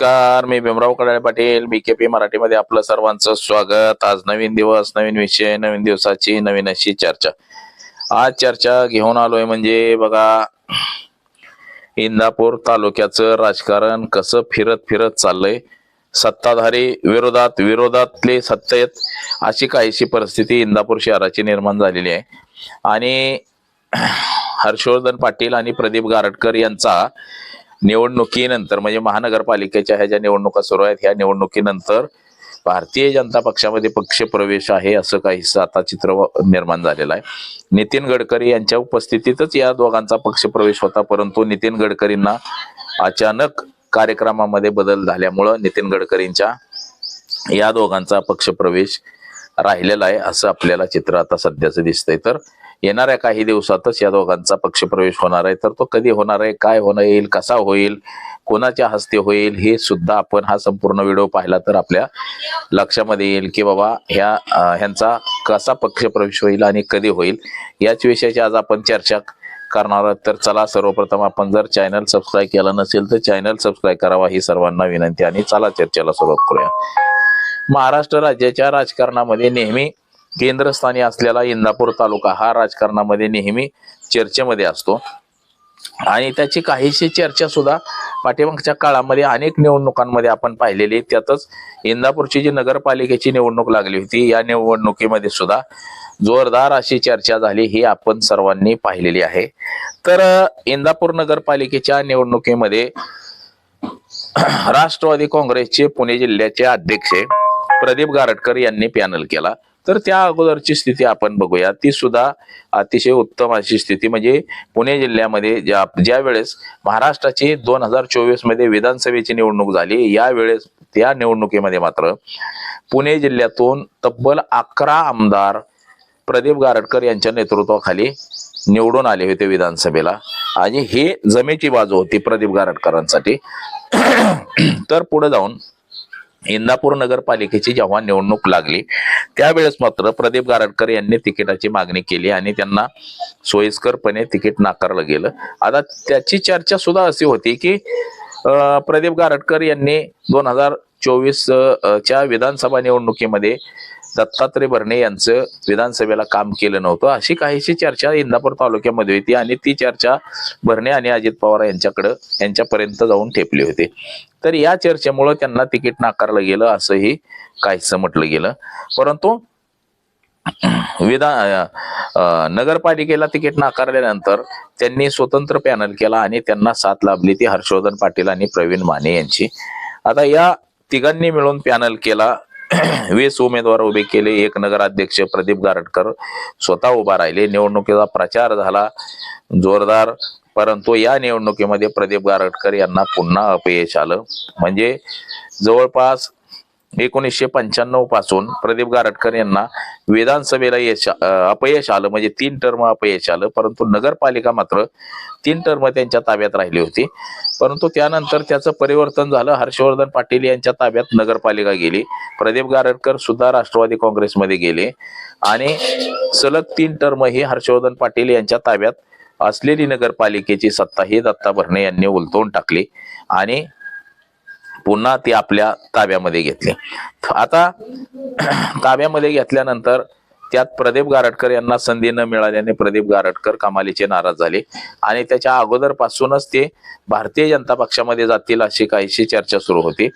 नमस्कार मी भीमराव कडाळे पाटील बीकेपी मराठीमध्ये आपलं सर्वांचं स्वागत. आज नवीन दिवस नवीन विषय नवीन दिवसाची नवीन अशी चर्चा. आज चर्चा घेऊन आलोय म्हणजे बघा इंदापूर तालुक्याचं राजकारण कसं फिरत फिरत चाललंय. सत्ताधारी विरोधात विरोधातले सत्तेत अशी काहीशी परिस्थिती इंदापूर शहराची निर्माण झालेली आहे. आणि हर्षवर्धन पाटील आणि प्रदीप गारटकर यांचा निवडणुकीनंतर म्हणजे महानगरपालिकेच्या ह्या ज्या निवडणुका सुरू आहेत ह्या निवडणुकीनंतर भारतीय जनता पक्षामध्ये पक्ष प्रवेश आहे असं काहीसं आता चित्र निर्माण झालेलं आहे. नितीन गडकरी यांच्या उपस्थितीतच या दोघांचा पक्ष प्रवेश होता परंतु नितीन गडकरींना अचानक कार्यक्रमामध्ये बदल झाल्यामुळं नितीन गडकरींच्या या दोघांचा पक्षप्रवेश राहिलेला आहे असं आपल्याला चित्र आता सध्याचं दिसतंय. तर येणाऱ्या काही दिवसातच या दोघांचा पक्षप्रवेश होणार आहे. तर तो कधी होणार आहे? काय होणार येईल? कसा होईल? कोणाच्या हस्ते होईल? हे सुद्धा आपण हा संपूर्ण व्हिडिओ पाहिला तर आपल्या लक्षामध्ये येईल की बाबा ह्या ह्यांचा कसा पक्षप्रवेश होईल आणि कधी होईल? याच विषयाची आज आपण चर्चा करणार आहोत. तर चला सर्वप्रथम आपण जर चॅनल सबस्क्राईब केलं नसेल तर चॅनल सबस्क्राईब करावा ही सर्वांना विनंती. आणि चला चर्चेला सुरुवात करूया. महाराष्ट्र राज्याच्या राजकारणामध्ये नेहमी केंद्रस्थानी असलेला इंदापूर तालुका हा राजकारणामध्ये नेहमी चर्चेमध्ये असतो. आणि त्याची काहीशी चर्चा सुद्धा पाठीमागच्या काळामध्ये अनेक निवडणुकांमध्ये आपण पाहिलेली त्यातच इंदापूरची जी नगरपालिकेची निवडणूक लागली होती या निवडणुकीमध्ये सुद्धा जोरदार अशी चर्चा झाली ही आपण सर्वांनी पाहिलेली आहे. तर इंदापूर नगरपालिकेच्या निवडणुकीमध्ये राष्ट्रवादी काँग्रेसचे पुणे जिल्ह्याचे अध्यक्ष प्रदीप गारटकर यांनी पॅनल केला. तर त्या अगोदरची स्थिती आपण बघूया. ती सुद्धा अतिशय उत्तम अशी स्थिती. म्हणजे पुणे जिल्ह्यामध्ये ज्या ज्या वेळेस महाराष्ट्राची दोन हजार चोवीसमध्ये विधानसभेची निवडणूक झाली यावेळेस त्या निवडणुकीमध्ये मात्र पुणे जिल्ह्यातून तब्बल अकरा आमदार प्रदीप गारटकर यांच्या नेतृत्वाखाली निवडून आले होते विधानसभेला. आणि हे जमेची बाजू होती प्रदीप गारटकरांसाठी. तर पुढे जाऊन इंदापूर नगरपालिकेची जेव्हा निवडणूक लागली त्यावेळेस मात्र प्रदीप गारडकर यांनी तिकिटाची मागणी केली आणि त्यांना सोयीस्करपणे तिकीट नाकारलं गेलं. आता त्याची चर्चा सुद्धा अशी होती की प्रदीप गारडकर यांनी दोन हजार चोवीस च्या विधानसभा निवडणुकीमध्ये दत्तात्रय भरणे यांचं विधानसभेला काम केलं नव्हतं. अशी काहीशी चर्चा इंदापूर तालुक्यामध्ये होती आणि ती चर्चा भरणे आणि अजित पवार यांच्याकडं यांच्यापर्यंत जाऊन ठेपली होती. तर या चर्चेमुळं त्यांना तिकीट नाकारलं गेलं असंही काहीसं म्हटलं गेलं. परंतु विधान नगरपालिकेला तिकीट नाकारल्यानंतर त्यांनी स्वतंत्र पॅनल केला आणि त्यांना साथ लाभली ती हर्षवर्धन पाटील आणि प्रवीण माने यांची. आता या तिघांनी मिळून पॅनल केला वीस उमेदवार उभे केले. एक नगराध्यक्ष प्रदीप गारटकर स्वतः उभा राहिले. निवडणुकीचा प्रचार झाला. जोरदार. परंतु या निवडणुकीमध्ये प्रदीप गारटकर यांना पुन्हा अपयश आलं. म्हणजे जवळपास एकोणीसशे पंच्याण्णवपासून प्रदीप गारटकर यांना विधानसभेला यश अपयश आलं. म्हणजे तीन टर्म अपयश आलं. परंतु नगरपालिका मात्र तीन टर्म त्यांच्या ताब्यात राहिली होती. परंतु त्यानंतर त्याचं परिवर्तन झालं. हर्षवर्धन पाटील यांच्या ताब्यात नगरपालिका गेली. प्रदीप गारटकर सुद्धा राष्ट्रवादी काँग्रेसमध्ये गेले. आणि सलग तीन टर्म ही हर्षवर्धन पाटील यांच्या ताब्यात असलेली नगरपालिकेची सत्ता ही दत्ता भरणे यांनी उलटवून टाकली. आणि पुन्हा ती आपल्या ताब्यामध्ये घेतली. आता ताब्यामध्ये घेतल्यानंतर त्यात प्रदीप गारटकर यांना संधी न मिळाल्याने प्रदीप गारटकर कमालीचे नाराज झाले. आणि त्याच्या अगोदरपासूनच ते भारतीय जनता पक्षामध्ये जातील अशी काहीशी चर्चा सुरू होती.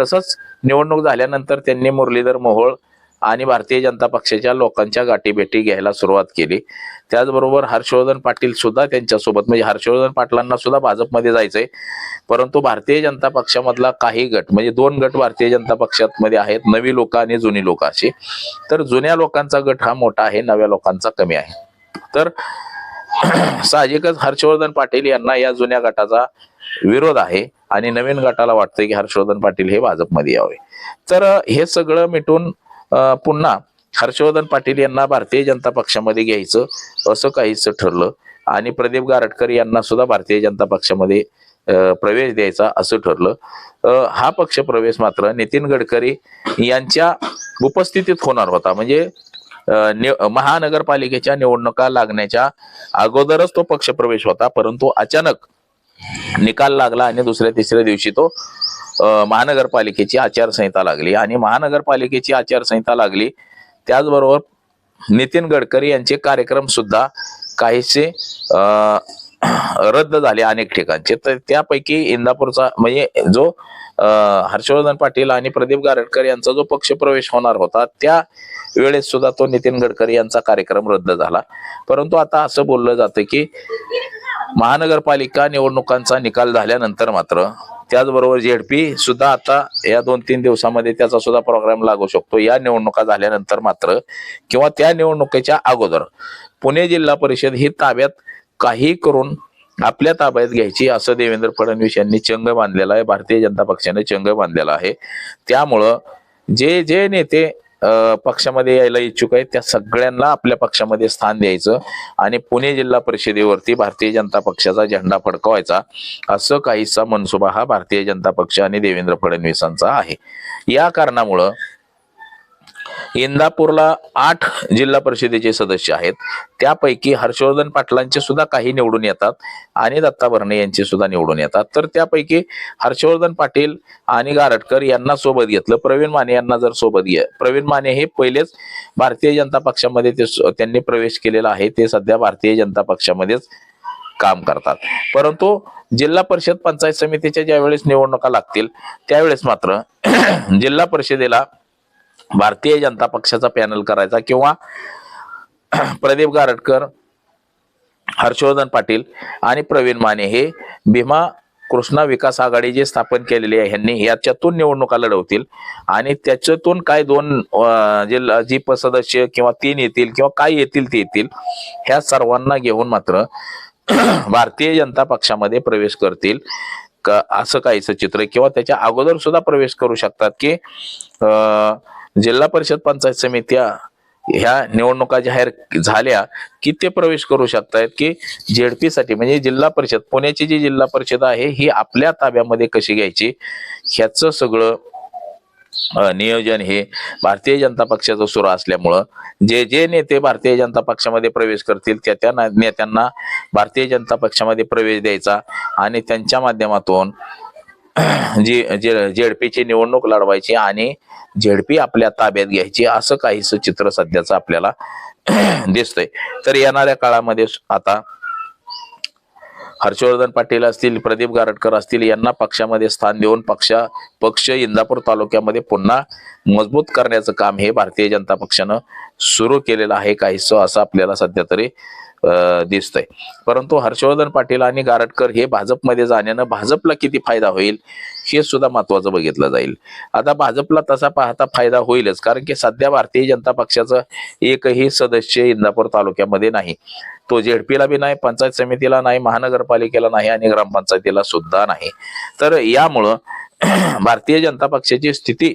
तसंच निवडणूक झाल्यानंतर त्यांनी मुरलीधर मोहोळ आणि भारतीय जनता पक्षाच्या लोकांच्या गाठीभेटी घ्यायला सुरुवात केली. त्याचबरोबर हर्षवर्धन पाटील सुद्धा त्यांच्यासोबत म्हणजे हर्षवर्धन पाटलांना सुद्धा भाजपमध्ये जायचंय. परंतु भारतीय जनता पक्षामधला काही गट म्हणजे दोन गट भारतीय जनता पक्षात मध्ये आहेत नवी लोक आणि जुनी लोक अशी. तर जुन्या लोकांचा गट हा मोठा आहे नव्या लोकांचा कमी आहे. तर साहजिकच हर्षवर्धन पाटील यांना या जुन्या गटाचा विरोध आहे आणि नवीन गटाला वाटतंय की हर्षवर्धन पाटील हे भाजपमध्ये यावे. तर हे सगळं मिटून पुन्हा हर्षवर्धन पाटील यांना भारतीय जनता पक्षामध्ये घ्यायचं असं काहीच ठरलं. आणि प्रदीप गारटकर यांना सुद्धा भारतीय जनता पक्षामध्ये प्रवेश द्यायचा असं ठरलं. हा पक्ष प्रवेश मात्र नितीन गडकरी यांच्या उपस्थितीत होणार होता. म्हणजे महानगरपालिकेच्या निवडणुका लागण्याच्या अगोदरच तो पक्ष प्रवेश होता. परंतु अचानक निकाल लागला आणि दुसऱ्या तिसऱ्या दिवशी तो महानगरपालिकेची आचारसंहिता लागली आणि महानगरपालिकेची आचारसंहिता लागली त्याचबरोबर नितीन गडकरी यांचे कार्यक्रम सुद्धा काहीसे रद्द झाले अनेक ठिकाणचे. तर त्यापैकी इंदापूरचा म्हणजे जो हर्षवर्धन पाटील आणि प्रदीप गारटकर यांचा जो पक्षप्रवेश होणार होता त्या वेळेस सुद्धा तो नितीन गडकरी यांचा कार्यक्रम रद्द झाला. परंतु आता असं बोललं जातं की महानगरपालिका निवडणुकांचा निकाल झाल्यानंतर मात्र त्याचबरोबर झेडपी सुद्धा आता या दोन तीन दिवसामध्ये त्याचा सुद्धा प्रोग्राम लागू शकतो. या निवडणुका झाल्यानंतर मात्र किंवा त्या निवडणुकीच्या अगोदर पुणे जिल्हा परिषद ही ताब्यात काही करून आपल्या ताब्यात घ्यायची असं देवेंद्र फडणवीस यांनी चंग बांधलेला आहे. भारतीय जनता पक्षाने चंग बांधलेला आहे. त्यामुळं जे जे नेते पक्षामध्ये यायला इच्छुक आहेत. त्या सगळ्यांना आपल्या पक्षामध्ये स्थान द्यायचं आणि पुणे जिल्हा परिषदेवरती भारतीय जनता पक्षाचा झेंडा फडकवायचा. असं काहीसा मनसुबा हा भारतीय जनता पक्ष आणि देवेंद्र फडणवीसांचा आहे. या कारणामुळं इंदापूरला आठ जिल्हा परिषदेचे सदस्य आहेत. त्यापैकी हर्षवर्धन पाटलांचे सुद्धा काही निवडून येतात आणि दत्ता भरणे यांचे सुद्धा निवडून येतात. तर त्यापैकी हर्षवर्धन पाटील आणि गारटकर यांना सोबत घेतलं. प्रवीण माने यांना जर सोबत घे प्रवीण माने हे पहिलेच भारतीय जनता पक्षामध्ये ते स- त्यांनी प्रवेश केलेला आहे. ते सध्या भारतीय जनता पक्षामध्येच काम करतात. परंतु जिल्हा परिषद पंचायत समितीच्या ज्यावेळेस निवडणुका लागतील त्यावेळेस मात्र जिल्हा परिषदेला भारतीय जनता पक्षाचा पॅनल करायचा किंवा प्रदीप गारटकर हर्षवर्धन पाटील आणि प्रवीण माने हे भीमा कृष्णा विकास आघाडी जे स्थापन केलेली आहे ह्यांनी याच्यातून निवडणुका लढवतील. आणि त्याच्यातून काय दोन जे जी प- सदस्य किंवा तीन येतील किंवा काय येतील ते येतील ह्या सर्वांना घेऊन मात्र भारतीय जनता पक्षामध्ये प्रवेश करतील. का असं काहीचं चित्र किंवा त्याच्या अगोदर सुद्धा प्रवेश करू शकतात की अं, जिल्हा परिषद पंचायत समित्या ह्या निवडणुका जाहीर झाल्या की ते प्रवेश करू शकतायत की झेडपी साठी म्हणजे जिल्हा परिषद पुण्याची जी जिल्हा परिषद आहे ही आपल्या ताब्यामध्ये कशी घ्यायची? ह्याचं सगळं नियोजन हे भारतीय जनता पक्षाचं सुरू असल्यामुळं जे जे नेते भारतीय जनता पक्षामध्ये प्रवेश करतील त्या त्या नेत्यांना भारतीय जनता पक्षामध्ये प्रवेश द्यायचा आणि त्यांच्या माध्यमातून जी जे झेडपीची निवडणूक लढवायची आणि झेडपी आपल्या ताब्यात घ्यायची असं काहीच चित्र सध्याचं आपल्याला दिसतंय. तर येणाऱ्या काळामध्ये आता हर्षवर्धन पाटील असतील प्रदीप गारटकर असतील यांना पक्षामध्ये स्थान देऊन पक्ष पक्ष इंदापूर तालुक्यामध्ये पुन्हा मजबूत करण्याचं काम हे भारतीय जनता पक्षानं सुरू केलेलं आहे काहीसं असं आपल्याला सध्या तरी दिसतंय. परंतु हर्षवर्धन पाटील आणि गारटकर हे भाजपमध्ये जाण्यानं भाजपला किती फायदा होईल हे सुद्धा महत्वाचं बघितलं जाईल. आता भाजपला तसा पाहता फायदा होईलच कारण की सध्या भारतीय जनता पक्षाचं एकही सदस्य इंदापूर तालुक्यामध्ये नाही. तो झेडपीला बी नाही पंचायत समितीला नाही महानगरपालिकेला नाही आणि ग्रामपंचायतीला सुद्धा नाही. तर यामुळं भारतीय जनता पक्षाची स्थिती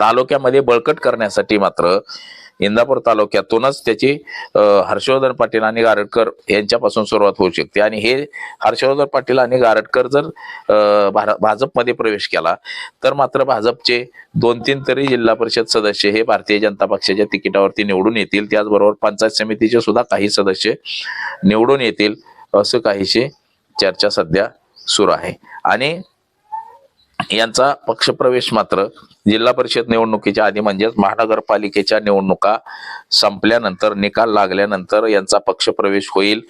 तालुक्यामध्ये बळकट करण्यासाठी मात्र इंदापूर तालुक्यातूनच त्याची हर्षवर्धन पाटील आणि गारडकर यांच्यापासून सुरुवात होऊ शकते. आणि हे हर्षवर्धन पाटील आणि गारडकर जर भाजपमध्ये प्रवेश केला तर मात्र भाजपचे दोन तीन तरी जिल्हा परिषद सदस्य हे भारतीय जनता पक्षाच्या तिकिटावरती निवडून येतील. त्याचबरोबर पंचायत समितीचे सुद्धा काही सदस्य निवडून येतील असं काहीशी चर्चा सध्या सुरू आहे. आणि यांचा पक्षप्रवेश मात्र जिल्हा परिषद निवडणुकीच्या आधी म्हणजेच महानगरपालिकेच्या निवडणुका संपल्यानंतर निकाल लागल्यानंतर यांचा पक्षप्रवेश होईल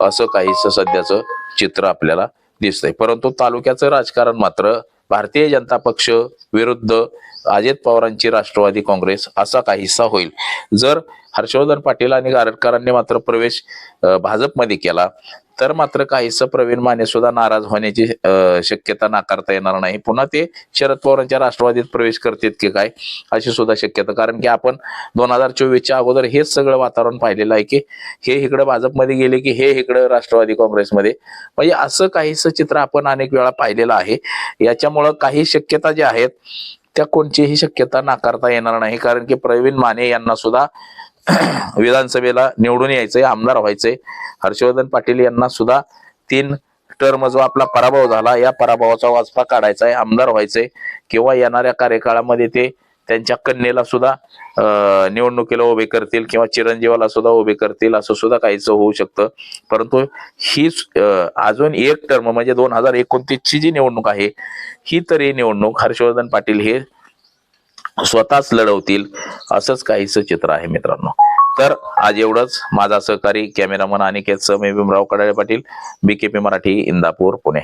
असं काहीच सध्याचं चित्र आपल्याला दिसतंय. परंतु तालुक्याचं राजकारण मात्र भारतीय जनता पक्ष विरुद्ध अजित पवारांची राष्ट्रवादी काँग्रेस असा काहीसा होईल. जर हर्षवर्धन पाटील आणि गारटकरांनी मात्र प्रवेश भाजपमध्ये केला. तर मात्र काहीसं प्रवीण माने सुद्धा नाराज होण्याची शक्यता नाकारता येणार नाही. पुन्हा ते शरद पवारांच्या राष्ट्रवादीत प्रवेश करतात की काय अशी सुद्धा शक्यता. कारण की आपण दोन हजार चोवीसच्या अगोदर हेच सगळं वातावरण पाहिलेलं आहे की हे इकडे भाजपमध्ये गेले की हे इकडे राष्ट्रवादी काँग्रेसमध्ये. म्हणजे असं काहीसं चित्र आपण अनेक वेळा पाहिलेलं आहे. याच्यामुळं काही शक्यता ज्या आहेत त्या कोणचीही शक्यता नाकारता येणार नाही. कारण की प्रवीण माने यांना सुद्धा विधानसभेला निवडून यायचंय आमदार व्हायचंय. हर्षवर्धन पाटील यांना सुद्धा तीन टर्म जो आपला पराभव झाला या पराभवाचा वाचपा काढायचा आहे आमदार व्हायचंय. किंवा येणाऱ्या कार्यकाळामध्ये ते त्यांच्या कन्येला सुद्धा निवडणुकीला उभे करतील किंवा चिरंजीवाला सुद्धा उभे करतील असं सुद्धा काहीच होऊ शकतं. परंतु ही अजून एक टर्म म्हणजे दोन हजार एकोणतीसची जी निवडणूक आहे ही तरी निवडणूक हर्षवर्धन पाटील हे स्वतःच लढवतील असंच काहीसं चित्र आहे मित्रांनो. तर आज एवढंच. माझा सहकारी कॅमेरामन अनिकेत सह भीमराव कडाळे पाटील बीकेपी मराठी इंदापूर पुणे.